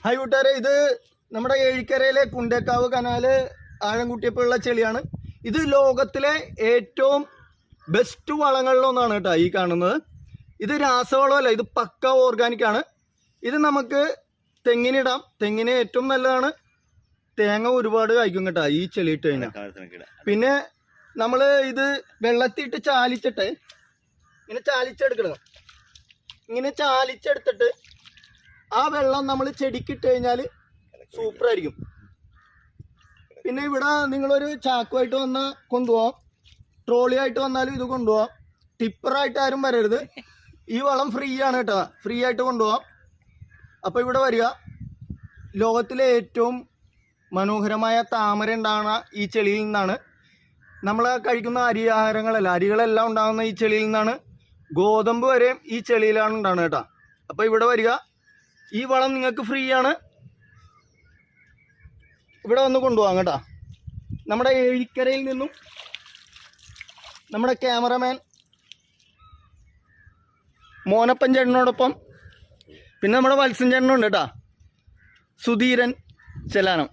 Hi കൂട്ടുകാരെ ഇത് നമ്മുടെ ഏഴിക്കരയിലെ കുണ്ടേക്കാവ് കനാല് ആഴം കൂട്ടിയപ്പോഴുള്ള ചെളിയാണ്. ഇത് ലോകത്തിലെ ഏറ്റവും ബെസ്റ്റ് വളങ്ങളിലൊന്നാണ് കേട്ടോ ഈ കാണുന്നത്. ഇത് രാസവളമല്ല ഇത് പക്ക ഓർഗാനിക് ആണ്. ഇത് നമുക്ക് തെങ്ങിനിടാം തെങ്ങിന് ഏറ്റവും നല്ലതാണ്. തേങ്ങ ഒരുപാട് കായ്ക്കും കേട്ടോ ഈ ചെളി ഇട്ട് കഴിഞ്ഞാൽ പിന്നെ നമ്മൾ ഇത് വെള്ളത്തിയിട്ട് ചാലിച്ചിട്ട് ഇങ്ങനെ ചാലിച്ചെടുക്കണം. ഇങ്ങനെ ചാലിച്ചെടുത്തിട്ട് ആ വെള്ളം നമ്മൾ ചെടിക്കിട്ട് കഴിഞ്ഞാൽ സൂപ്പർ ആയിരിക്കും പിന്നെ ഇവിടെ നിങ്ങളൊരു ചാക്കുമായിട്ട് വന്നാൽ കൊണ്ടുപോകാം ട്രോളി ആയിട്ട് വന്നാലും ഇത് കൊണ്ടുപോകാം ടിപ്പറായിട്ട് ആരും വരരുത്. ഈ വളം ഫ്രീ ആണ് കേട്ടോ. ഫ്രീ ആയിട്ട് കൊണ്ടുപോകാം അപ്പോൾ ഇവിടെ വരിക. ലോകത്തിലെ ഏറ്റവും മനോഹരമായ താമര ഉണ്ടാകുന്ന ഈ ചെളിയിൽ നിന്നാണ്. നമ്മൾ കഴിക്കുന്ന അരി ആഹാരങ്ങളല്ല അരികളെല്ലാം ഉണ്ടാകുന്ന ഈ ചെളിയിൽ നിന്നാണ്. ഗോതമ്പ് വരെയും ഈ ചെളിയിലാണ് ഉണ്ടാകുന്നത് കേട്ടോ. അപ്പോൾ ഇവിടെ വരിക. ഈ വളം നിങ്ങൾക്ക് ഫ്രീ ആണ്. ഇവിടെ വന്ന് കൊണ്ടുപോകാം കേട്ടോ. നമ്മുടെ ഏഴിക്കരയിൽ നിന്നും നമ്മുടെ ക്യാമറമാൻ മോനപ്പൻ ചേട്ടനോടൊപ്പം പിന്നെ നമ്മുടെ വത്സൻ ചേട്ടനുണ്ട് കേട്ടോ. സുധീരൻ ചെല്ലാനം.